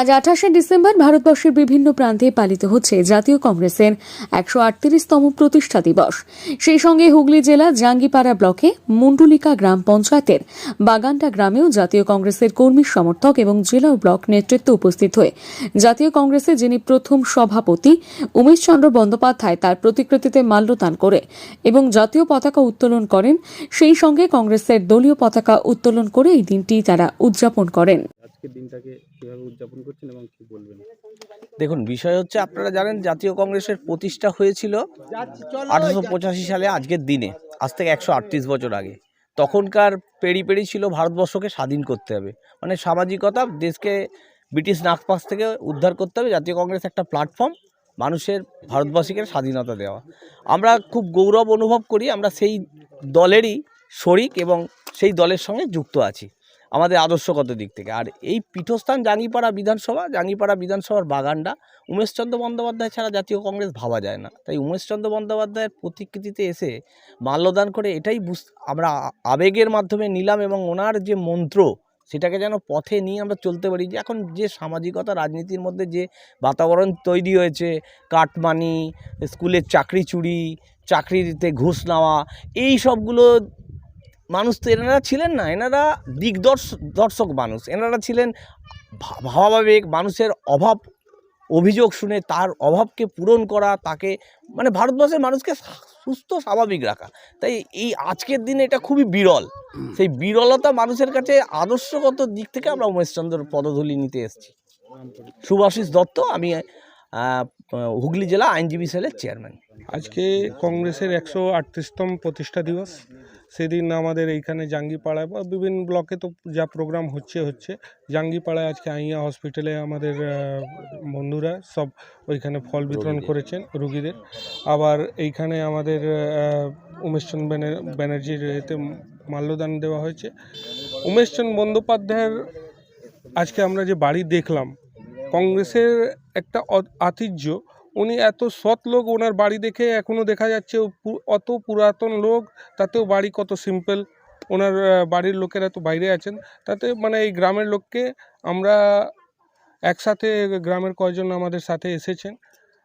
আজ আঠাশে ডিসেম্বর ভারতবর্ষের বিভিন্ন প্রান্তে পালিত হচ্ছে জাতীয় কংগ্রেসের একশো আটত্রিশতম প্রতিষ্ঠা দিবস। সেই সঙ্গে হুগলি জেলা জাঙ্গিপাড়া ব্লকে মুন্ডুলিকা গ্রাম পঞ্চায়েতের বাগানটা গ্রামেও জাতীয় কংগ্রেসের কর্মী সমর্থক এবং জেলা ও ব্লক নেতৃত্ব উপস্থিত হয়ে জাতীয় কংগ্রেসের যিনি প্রথম সভাপতি উমেশ চন্দ্র বন্দ্যোপাধ্যায় তার প্রতিকৃতিতে মাল্যদান করে এবং জাতীয় পতাকা উত্তোলন করেন, সেই সঙ্গে কংগ্রেসের দলীয় পতাকা উত্তোলন করে এই দিনটি তারা উদযাপন করেন। আজকের দিনটাকে কীভাবে উদযাপন করছেন এবং কি বলবেন? দেখুন, বিষয় হচ্ছে আপনারা জানেন জাতীয় কংগ্রেসের প্রতিষ্ঠা হয়েছিল আঠারোশো পঁচাশি সালে আজকের দিনে, আজ থেকে একশো আটত্রিশ বছর আগে। তখনকার পেড়ি পেড়ি ছিল ভারতবর্ষকে স্বাধীন করতে হবে। মানে সামাজিকতা, দেশকে ব্রিটিশ নাগপাস থেকে উদ্ধার করতে হবে, জাতীয় কংগ্রেস একটা প্ল্যাটফর্ম, মানুষের, ভারতবাসীকে স্বাধীনতা দেওয়া। আমরা খুব গৌরব অনুভব করি, আমরা সেই দলেরই শরিক এবং সেই দলের সঙ্গে যুক্ত আছি। আমাদের আদর্শগত দিক থেকে। আর এই পীঠস্থান জাঙ্গিপাড়া বিধানসভা, জাঙ্গিপাড়া বিধানসভার বাগানটা উমেশচন্দ্র বন্দ্যোপাধ্যায় ছাড়া জাতীয় কংগ্রেস ভাবা যায় না। তাই উমেশচন্দ্র বন্দ্যোপাধ্যায়ের প্রতিকৃতিতে এসে মাল্যদান করে এটাই বুঝ, আমরা আবেগের মাধ্যমে নিলাম এবং ওনার যে মন্ত্র, সেটাকে যেন পথে নিয়ে আমরা চলতে পারি। যে এখন যে সামাজিকতা, রাজনীতির মধ্যে যে বাতাবরণ তৈরি হয়েছে, কাটমানি, স্কুলের চাকরি চুরি, চাকরিতে ঘুষ নেওয়া, এই সবগুলো মানুষ তো এনারা ছিলেন না, এনারা দিগদর্শ, দর্শক মানুষ। এনারা ছিলেন ভাবাবেগ, মানুষের অভাব অভিযোগ শুনে তার অভাবকে পূরণ করা, তাকে মানে ভারতবর্ষের মানুষকে সুস্থ, স্বাভাবিক রাখা। তাই এই আজকের দিনে এটা খুবই বিরল। সেই বিরলতা মানুষের কাছে আদর্শগত দিক থেকে আমরা উমেশচন্দ্র পদধূলি নিতে এসেছি। সুভাষিস দত্ত, আমি হুগলি জেলা আইনজীবী সেলের চেয়ারম্যান। আজকে কংগ্রেসের একশো আটত্রিশতম প্রতিষ্ঠা দিবস। সেদিন আমাদের এইখানে জাঙ্গিপাড়ায় বা বিভিন্ন ব্লকে তো যা প্রোগ্রাম হচ্ছে হচ্ছে। জাঙ্গিপাড়ায় আজকে আইয়া হসপিটালে আমাদের বন্ধুরা সব ওইখানে ফল বিতরণ করেছেন রুগীদের। আবার এইখানে আমাদের আহ, উমেশচন্দ্র ব্যানার্জির এতে মাল্যদান দেওয়া হয়েছে। উমেশচন্দ্র বন্দ্যোপাধ্যায়ের আজকে আমরা যে বাড়ি দেখলাম কংগ্রেসের একটা আতিহ্য উনি এত সৎ লোক ওনার বাড়ি দেখে এখনও দেখা যাচ্ছে অত পুরাতন লোক তাতেও বাড়ি কত সিম্পল ওনার বাড়ির লোকেরা তো বাইরে আছেন। তাতে মানে এই গ্রামের লোককে আমরা একসাথে গ্রামের কয়জন আমাদের সাথে এসেছেন।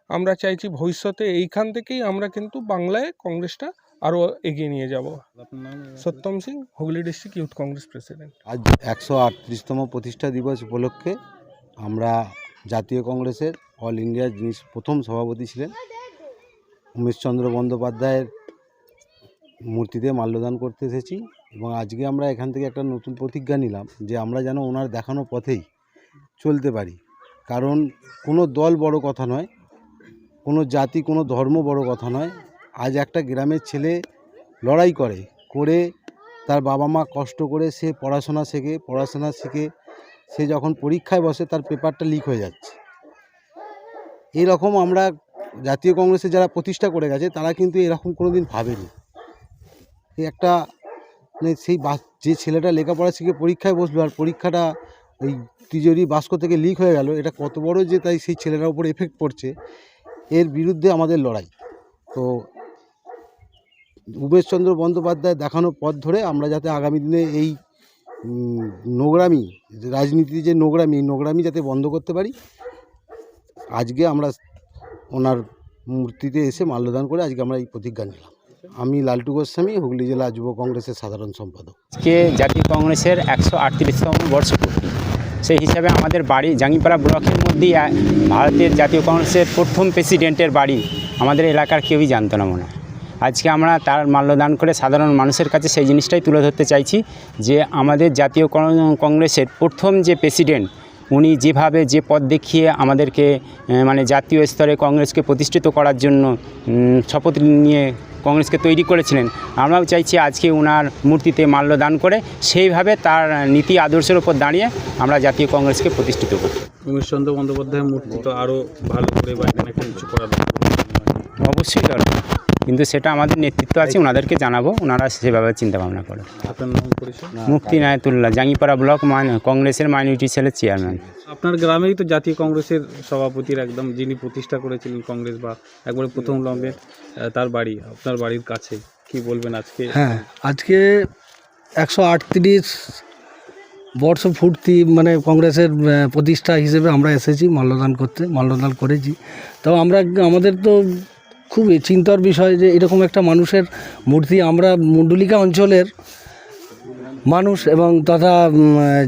আমরা চাইছি ভবিষ্যতে এইখান থেকেই আমরা কিন্তু বাংলায় কংগ্রেসটা আরও এগিয়ে নিয়ে যাব। Satyam Singh Hooghly district youth Congress president. আজ একশো আটত্রিশতম প্রতিষ্ঠা দিবস উপলক্ষে আমরা জাতীয় কংগ্রেসের অল ইন্ডিয়া যিনি প্রথম সভাপতি ছিলেন, উমেশচন্দ্র বন্দ্যোপাধ্যায়ের মূর্তিতে মাল্যদান করতে এসেছি এবং আজকে আমরা এখান থেকে একটা নতুন প্রতিজ্ঞা নিলাম যে আমরা যেন ওনার দেখানো পথেই চলতে পারি। কারণ কোনো দল বড় কথা নয়, কোনো জাতি, কোনো ধর্ম বড় কথা নয়। আজ একটা গ্রামের ছেলে লড়াই করে করে তার বাবা মা কষ্ট করে সে পড়াশোনা শেখে, পড়াশোনা শিখে সে যখন পরীক্ষায় বসে তার পেপারটা লিক হয়ে যাচ্ছে। এইরকম আমরা জাতীয় কংগ্রেসে যারা প্রতিষ্ঠা করে গেছে, তারা কিন্তু এরকম কোনো দিন ভাবেনি। এই একটা মানে সেই বাস যে ছেলেটা লেখাপড়া শিখে পরীক্ষায় বসল আর পরীক্ষাটা ওই তিজোরি বাস্ক থেকে লিক হয়ে গেল, এটা কত বড় যে তাই সেই ছেলেটার উপর এফেক্ট পড়ছে, এর বিরুদ্ধে আমাদের লড়াই। তো উমেশচন্দ্র বন্দ্যোপাধ্যায় দেখানো পথ ধরে আমরা যাতে আগামী দিনে এই নোংরামি, রাজনীতির যে নোংরামি নোংরামি যাতে বন্ধ করতে পারি আজকে আমরা ওনার মূর্তিতে এসে মাল্যদান করে আজকে আমরা এই প্রতিজ্ঞা নিলাম। আমি লালটু গোস্বামী, হুগলি জেলা যুব কংগ্রেসের সাধারণ সম্পাদক। আজকে জাতীয় কংগ্রেসের একশো আটত্রিশতম বর্ষপূর্তি সেই হিসাবে আমাদের বাড়ি জাঙ্গিপাড়া ব্লকের মধ্যেই ভারতের জাতীয় কংগ্রেসের প্রথম প্রেসিডেন্টের বাড়ি। আমাদের এলাকার কেউই জানতো না মনে। আজকে আমরা তার মাল্যদান করে সাধারণ মানুষের কাছে সেই জিনিসটাই তুলে ধরতে চাইছি যে আমাদের জাতীয় কংগ্রেসের প্রথম যে প্রেসিডেন্ট উনি যেভাবে যে পথ দেখিয়ে আমাদেরকে মানে জাতীয় স্তরে কংগ্রেসকে প্রতিষ্ঠিত করার জন্য শপথ নিয়ে কংগ্রেসকে তৈরি করেছিলেন আমরাও চাইছি আজকে ওনার মূর্তিতে মাল্যদান করে সেইভাবে তার নীতি আদর্শের উপর দাঁড়িয়ে আমরা জাতীয় কংগ্রেসকে প্রতিষ্ঠিত করি উমেশচন্দ্র বন্দ্যোপাধ্যায়ের মূর্তি তো আরও ভালো করে বা কিছু করা অবশ্যই দরকার। কিন্তু সেটা আমাদের নেতৃত্ব আছে ওনাদেরকে জানাব ওনারা সেভাবে চিন্তাভাবনা করে আপনার মুক্তি নায়তুল্লাহ জাঙ্গিপাড়া ব্লক কংগ্রেসের মাইনরিটি সেলের চেয়ারম্যান আপনার গ্রামেই তো জাতীয় কংগ্রেসের সভাপতির একদম যিনি প্রতিষ্ঠা করেছিলেন কংগ্রেস বা একবারে প্রথম লম্বের তার বাড়ি আপনার বাড়ির কাছে। কি বলবেন আজকে? হ্যাঁ আজকে একশো আটত্রিশ বর্ষ ফুর্তি মানে কংগ্রেসের প্রতিষ্ঠা হিসেবে আমরা এসেছি মাল্যদান করতে মাল্যদান করেছি। তো আমরা আমাদের তো খুব চিন্তার বিষয় যে এরকম একটা মানুষের মূর্তি আমরা মুন্ডুলিকা অঞ্চলের মানুষ এবং তথা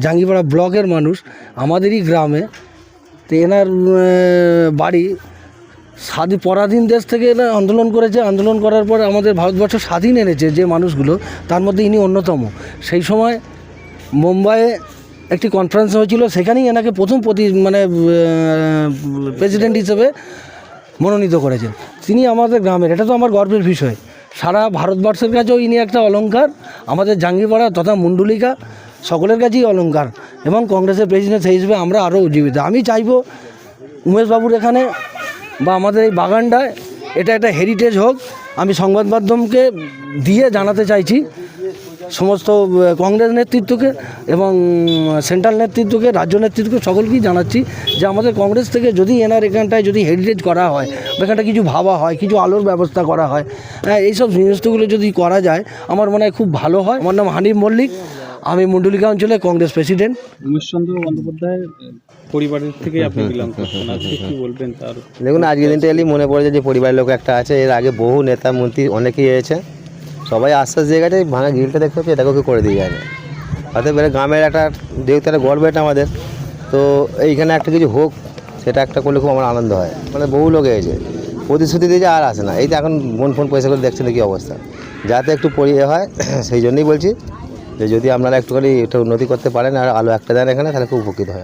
জাঙ্গিপাড়া ব্লকের মানুষ, আমাদেরই গ্রামে, তো এনার বাড়ি স্বাধীন পরাধীন দেশ থেকে এরা আন্দোলন করেছে। আন্দোলন করার পর আমাদের ভারতবর্ষ স্বাধীন এনেছে যে মানুষগুলো, তার মধ্যে ইনি অন্যতম। সেই সময় মুম্বাইয়ে একটি কনফারেন্স হয়েছিল, সেখানেই এনাকে প্রথম প্রতি মানে প্রেসিডেন্ট হিসেবে মনোনীত করেছেন। তিনি আমাদের গ্রামের, এটা তো আমার গর্বের বিষয়। সারা ভারতবর্ষের কাছেও ইনি একটা অলংকার, আমাদের জাঙ্গিপাড়া তথা মুন্ডুলিকা সকলের কাছেই অলংকার এবং কংগ্রেসের প্রেসিডেন্ট সেই হিসেবে আমরা আরও উজ্জীবিত। আমি চাইব উমেশবাবুর এখানে বা আমাদের এই বাগানটায় এটা একটা হেরিটেজ হোক। আমি সংবাদ মাধ্যমকে দিয়ে জানাতে চাইছি। সমস্ত কংগ্রেস নেতৃত্বকে এবং সেন্ট্রাল নেতৃত্বকে রাজ্য নেতৃত্বকে সকলকেই জানাচ্ছি যে আমাদের কংগ্রেস থেকে যদি এনার এখানটায় যদি হেরিটেজ করা হয় বা এখানটা কিছু ভাবা হয় কিছু আলোর ব্যবস্থা করা হয় হ্যাঁ এইসব জিনিসগুলো যদি করা যায় আমার মনে হয় খুব ভালো হয়। আমার নাম হানিফ মল্লিক। আমি মুন্ডুলিকা অঞ্চলে কংগ্রেস প্রেসিডেন্ট। উমেশচন্দ্র বন্দ্যোপাধ্যায়ের পরিবারের থেকে আপনি বিলং করছেন। আজকে কি বলবেন তার? দেখুন আজকের দিনটা এলি মনে পড়েছে যে পরিবারের লোক একটা আছে এর আগে বহু নেতা মন্ত্রী অনেকেই এসেছে সবাই আশ্বাস দিয়ে গেছে ভাঙা গ্রিলটা দেখতে পাচ্ছি এটাকে করে দিয়ে যায়। না অর্থাৎ এবারে গ্রামের একটা যেহেতু একটা গর্ব এটা আমাদের, তো এইখানে একটা কিছু হোক, সেটা একটা করলে খুব আমার আনন্দ হয়। মানে বহু লোক এসেছে। প্রতিশ্রুতি দিয়েছে আর আসে না। এই তো এখন মন ফোন পয়সা করে দেখছেন কি অবস্থা। যাতে একটু পরিয়ে হয়, সেই জন্যই বলছি যে যদি আপনারা একটুখানি একটু উন্নতি করতে পারেন আর আলো একটা দেন এখানে, তাহলে খুব উপকৃত হয়।